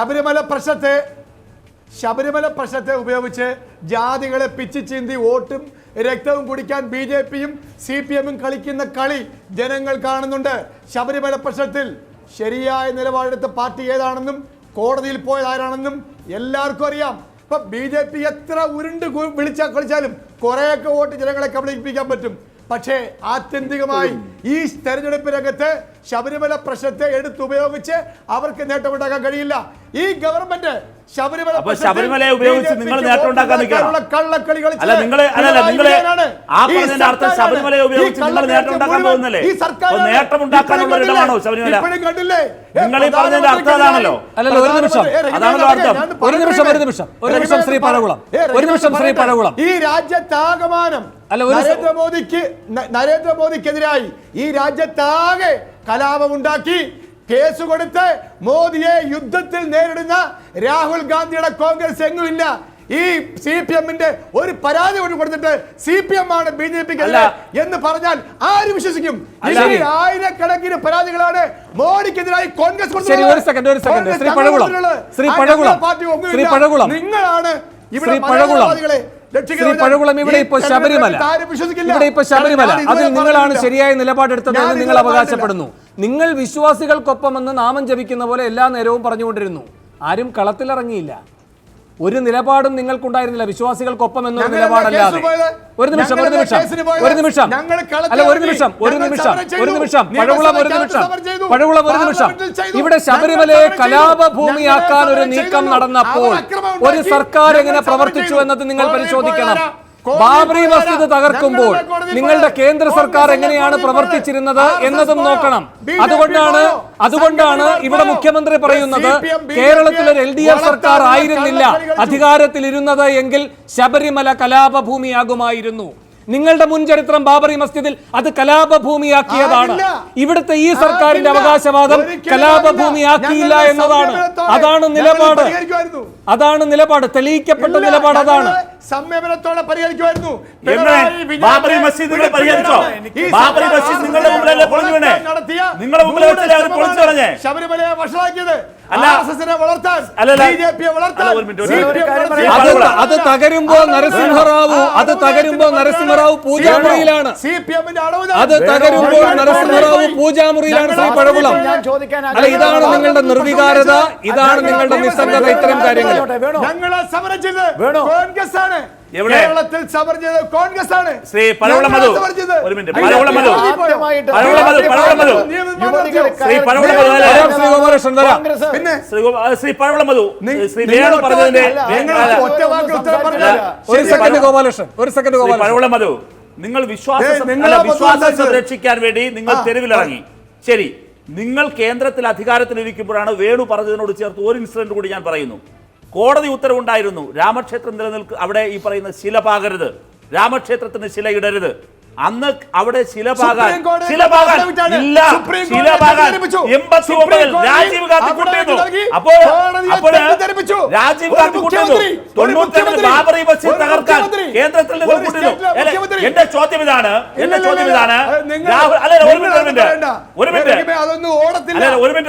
ശബരിമല പ്രശ്നത്തെ ശബരിമല പ്രശ്നത്തെ ഉപയോഗിച്ച് ജാതികളെ പിച്ചു ചീന്തി വോട്ടും രക്തവും കുടിക്കാൻ ബി ജെ പിയും സി പി എമ്മും കളിക്കുന്ന കളി ജനങ്ങൾ കാണുന്നുണ്ട്. ശബരിമല പ്രശ്നത്തിൽ ശരിയായ നിലപാടെടുത്ത പാർട്ടി ഏതാണെന്നും കോടതിയിൽ പോയതാരാണെന്നും എല്ലാവർക്കും അറിയാം. ഇപ്പം ബി ജെ പി എത്ര ഉരുണ്ട് വിളിച്ചാൽ വിളിച്ചാ കളിച്ചാലും കുറേയൊക്കെ വോട്ട് ജനങ്ങളെ കബളിപ്പിക്കാൻ പറ്റും. പക്ഷേ ആത്യന്തികമായി ഈ തെരഞ്ഞെടുപ്പ് രംഗത്ത് ശബരിമല പ്രശ്നത്തെ എടുത്തുപയോഗിച്ച് അവർക്ക് നേട്ടമുണ്ടാക്കാൻ കഴിയില്ല ഈ ഗവൺമെന്റ് ശബരിമല ശബരിമലയെ ഉപയോഗിച്ച് നിങ്ങൾ നേട്ടം നേട്ടമുണ്ടാക്കാൻ? ഉണ്ടാക്കാനുള്ള അല്ല, നിങ്ങളെ അല്ലല്ല, പിണറായി ആ ഈ പറഞ്ഞതിന്റെ അർത്ഥം. ശബരിമലയെ ഉപയോഗിച്ച് നിങ്ങൾ നേട്ടമുണ്ടാക്കാൻ നേട്ടമുണ്ടാക്കാനുള്ള ഇടമാണോ? ശബരിമല? നിങ്ങൾ ഈ പറഞ്ഞതിന്റെ അർത്ഥം അതാണല്ലോ. അല്ലല്ല, ഒരു നിമിഷം. അതാണല്ലോ അർത്ഥം. ഒരു നിമിഷം, ഒരു നിമിഷം. ഒരു നിമിഷം, ശ്രീ പഴകുളം. ഒരു നിമിഷം, ശ്രീ. പഴകുളം. ഈ രാജ്യത്താകമാനം നരേന്ദ്രമോദിക്ക് നരേന്ദ്രമോദിക്കെതിരായി ഈ രാജ്യത്താകെ കലാപമുണ്ടാക്കി. കേസ് കൊടുത്ത് മോദിയെ യുദ്ധത്തിൽ നേരിടുന്ന രാഹുൽ ഗാന്ധിയുടെ കോൺഗ്രസ് എങ്ങുമില്ല. ഈ സി പി എമ്മിന്റെ ഒരു പരാതി കൊണ്ട് കൊടുത്തിട്ട് സി പി എം ആണ് ബി ജെ പിക്ക് അല്ല. എന്ന് പറഞ്ഞാൽ ആര് വിശ്വസിക്കും. ആയിരക്കണക്കിന് പരാതികളാണ് മോഡിക്കെതിരായി കോൺഗ്രസ്. നിങ്ങളാണ് ഇവിടെ പഴകുളം. ശ്രീ പഴകുളം ഇവിടെ ഇപ്പൊ ശബരിമല. ഇവിടെ ഇപ്പൊ ശബരിമല. അതിൽ നിങ്ങളാണ് ശരിയായ നിലപാടെടുത്തതെന്ന് എന്ന് നിങ്ങൾ അവകാശപ്പെടുന്നു. നിങ്ങൾ വിശ്വാസികൾക്കൊപ്പമെന്ന് നാമം ജപിക്കുന്ന പോലെ എല്ലാ നേരവും പറഞ്ഞുകൊണ്ടിരുന്നു. ആരും കളത്തിലിറങ്ങിയില്ല. ഒരു നിലപാടും നിങ്ങൾക്കുണ്ടായിരുന്നില്ല. വിശ്വാസികൾക്കൊപ്പം എന്നൊരു നിലപാടല്ലാതെ. ഒരു നിമിഷം ഒരു നിമിഷം ഒരു നിമിഷം. അല്ല ഒരു നിമിഷം ഒരു നിമിഷം ഒരു നിമിഷം. പഴകുളം ഒരു നിമിഷം. പഴകുളം ഒരു നിമിഷം. ഇവിടെ ശബരിമലയെ. കലാപഭൂമിയാക്കാൻ ഒരു നീക്കം. നടന്നപ്പോൾ ഒരു സർക്കാർ എങ്ങനെ പ്രവർത്തിച്ചു. എന്നത് നിങ്ങൾ പരിശോധിക്കണം. ബാബറി. മസ്ജിദ് തകർക്കുമ്പോൾ നിങ്ങളുടെ കേന്ദ്ര സർക്കാർ എങ്ങനെയാണ് പ്രവർത്തിച്ചിരുന്നത് എന്നതും നോക്കണം അതുകൊണ്ടാണ് അതുകൊണ്ടാണ്? ഇവിടെ മുഖ്യമന്ത്രി പറയുന്നത് കേരളത്തിൽ ഒരു എൽ ഡി എഫ് സർക്കാർ ആയിരുന്നില്ല അധികാരത്തിൽ. അധികാരത്തിലിരുന്നത് എങ്കിൽ ശബരിമല കലാപഭൂമിയാകുമായിരുന്നു നിങ്ങളുടെ മുൻ ചരിത്രം ബാബറി മസ്ജിദിൽ അത് കലാപഭൂമിയാക്കിയതാണ്. ഭൂമിയാക്കിയതാണ് ഇവിടുത്തെ ഈ സർക്കാരിന്റെ അവകാശവാദം കലാപഭൂമിയാക്കിയില്ല എന്നതാണ്. അതാണ് നിലപാട്. അതാണ് നിലപാട്. തെളിയിക്കപ്പെട്ട നിലപാട് അതാണ്. സംയമനത്തോടെ പരിഹരിക്കുമായിരുന്നു. ബാബറി മസ്ജിദ് നിങ്ങൾ പരിഹരിച്ചോ? ഈ ബാബറി മസ്ജിദ് നിങ്ങളുടെ മുമ്പിലല്ലേ പൊളിഞ്ഞു വീണേ? നിങ്ങളുടെ മുമ്പിലെ വെച്ചല്ലേ അവർ പൊളിച്ചു കളഞ്ഞേ? ശബരിമലയെ വഷളാക്കിയത്. അത്. തകരുമ്പോ നരസിംഹറാവു അത് തകരുമ്പോ നരസിംഹറാവു പൂജാമുറിയിലാണ്. അത് തകരുമ്പോൾ നരസിംഹറാവു പൂജാമുറിയിലാണ് ശ്രീ പഴകുളം അല്ല ഇതാണ് നിങ്ങളുടെ നിർവികാരത ഇതാണ് നിങ്ങളുടെ നിസ്സംഗത ഇത്തരം കാര്യങ്ങൾ. ഞങ്ങളെ സമരം കോൺഗ്രസ് ആണ്? കേരളത്തിൽ സമരം ചെയ്തത് കോൺഗ്രസ് ആണ് ശ്രീ പഴകുളം മധു. ഒരു മിനിറ്റ്, പഴകുളം മധു. ആദ്യമായിട്ട് മധു. ശ്രീ പഴകുളം മധു, ശ്രീ ഗോപാലകൃഷ്ണൻ കോൺഗ്രസ് പിന്നെ ശ്രീ പഴകുളം മധു. ശ്രീ നിങ്ങൾ വേണു പറഞ്ഞതിന്റെ. ഒരു സെക്കൻഡ്. ഗോപാലകൃഷ്ണൻ ഒരു സെക്കൻഡ് ഗോപാലകൃഷ്ണൻ. മധു നിങ്ങൾ വിശ്വാസം വിശ്വാസം സംരക്ഷിക്കാൻ വേണ്ടി നിങ്ങൾ. തെരുവിലിറങ്ങി. ശരി നിങ്ങൾ കേന്ദ്രത്തിൽ അധികാരത്തിൽ ഇരിക്കുമ്പോഴാണ് വേണു പറഞ്ഞതിനോട് ചേർത്ത് ഒരു ഇൻസിഡന്റ് കൂടി ഞാൻ പറയുന്നു. കോടതി ഉത്തരവുണ്ടായിരുന്നു. രാമക്ഷേത്രം നിലനിൽക്ക് അവിടെ ഈ പറയുന്ന ശില പാകരുത്. രാമക്ഷേത്രത്തിന് ശില ഇടരുത്. അന്ന് അവിടെ ശില പാകാൻ ശില പാകാൻ ഇല്ല. ശില പാകാൻ എൺപത്തി ഒമ്പതിൽ രാജീവ് ഗാന്ധി കൂട്ടിയിരുന്നു. അപ്പോൾ അപ്പോൾ. രാജീവ് ഗാന്ധി കൂട്ടിയിരുന്നു തൊണ്ണൂറ്റി ബാബറി മസ്ജിദ് തകർക്കാൻ കേന്ദ്രത്തിൽ നിന്ന് കൂട്ടിയിരുന്നു. എന്റെ ചോദ്യം ഇതാണ്. എന്റെ ചോദ്യം ഇതാണ്. രാഹുൽ അല്ല ഒരു മിനിറ്റ് ഒരു മിനിറ്റ്. ഒരു മിനിറ്റ്.